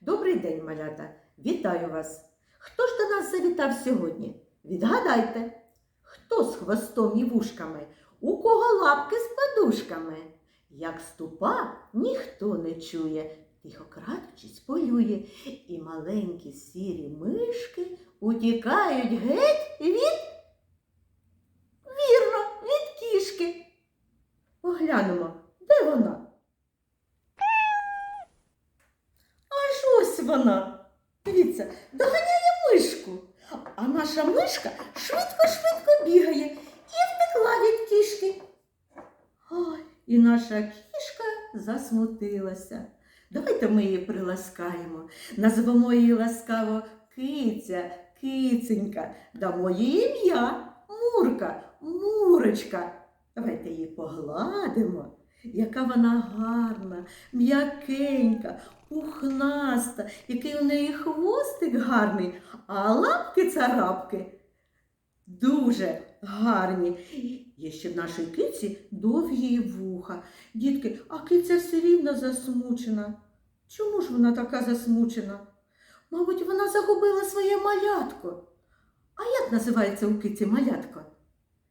Добрий день, малята! Вітаю вас! Хто ж до нас завітав сьогодні? Відгадайте, хто з хвостом і вушками, у кого лапки з подушками? Як ступа ніхто не чує, тихо крадучись полює, і маленькі сірі мишки утікають геть від вірно, від кішки. Поглянемо, де вона? Аж ось вона. Дивіться, доганяє мишку. А наша мишка швидко-швидко бігає і втекла від кішки. Ой, і наша кішка засмутилася. Давайте ми її приласкаємо. Назвемо її ласкаво киця, киценька, дамо їй ім'я Мурка, Мурочка. Давайте її погладимо. Яка вона гарна, м'якенька, пухнаста, який у неї хвостик гарний, а лапки царапки дуже гарні. Є ще в нашій киці довгі вуха. Дітки, а киця все рівно засмучена. Чому ж вона така засмучена? Мабуть, вона загубила своє малятко. А як називається у киці малятко?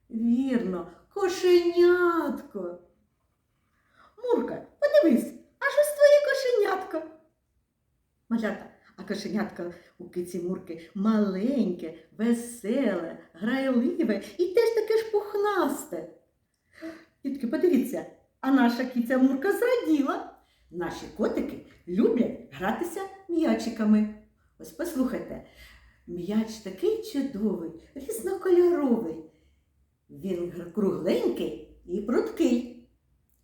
Вірно, кошенятко. Мурка, подивись, аж ось твоє кошенятко. Малята, а кошенятко у киці Мурки маленьке, веселе, грайливе і теж таке ж пухнасте. Дітки, подивіться, а наша киця Мурка зраділа. Наші котики люблять гратися м'ячиками. Ось послухайте, м'яч такий чудовий, різнокольоровий. Він кругленький і пруткий.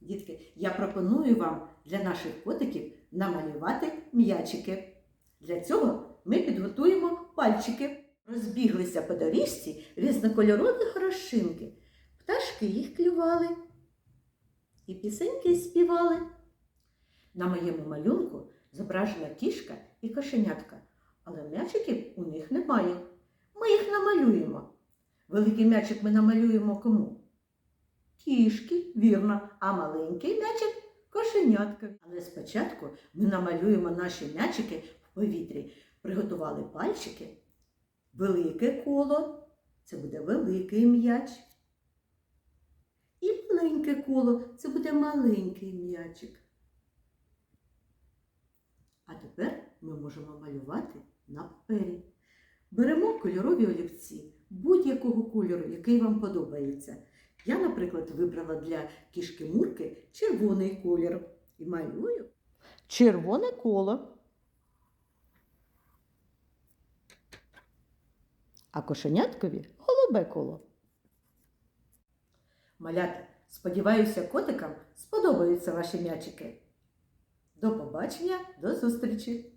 Дітки, я пропоную вам для наших котиків намалювати м'ячики. Для цього ми підготуємо пальчики. Розбіглися по доріжці різнокольорові горошинки. Пташки їх клювали і пісеньки співали. На моєму малюнку зображена кішка і кошенятка, але м'ячиків у них немає. Ми їх намалюємо. Великий м'ячик ми намалюємо кому? Кішки, вірно, а маленький м'ячик кошенятка. Але спочатку ми намалюємо наші м'ячики в повітрі. Приготували пальчики, велике коло, це буде великий м'яч. І маленьке коло це буде маленький м'ячик. А тепер ми можемо малювати на папері. Беремо кольорові олівці будь-якого кольору, який вам подобається. Я, наприклад, вибрала для кішки Мурки червоний колір і малюю червоне коло. А кошеняткові голубе коло. Малята, сподіваюся, котикам сподобаються ваші м'ячики. До побачення, до зустрічі!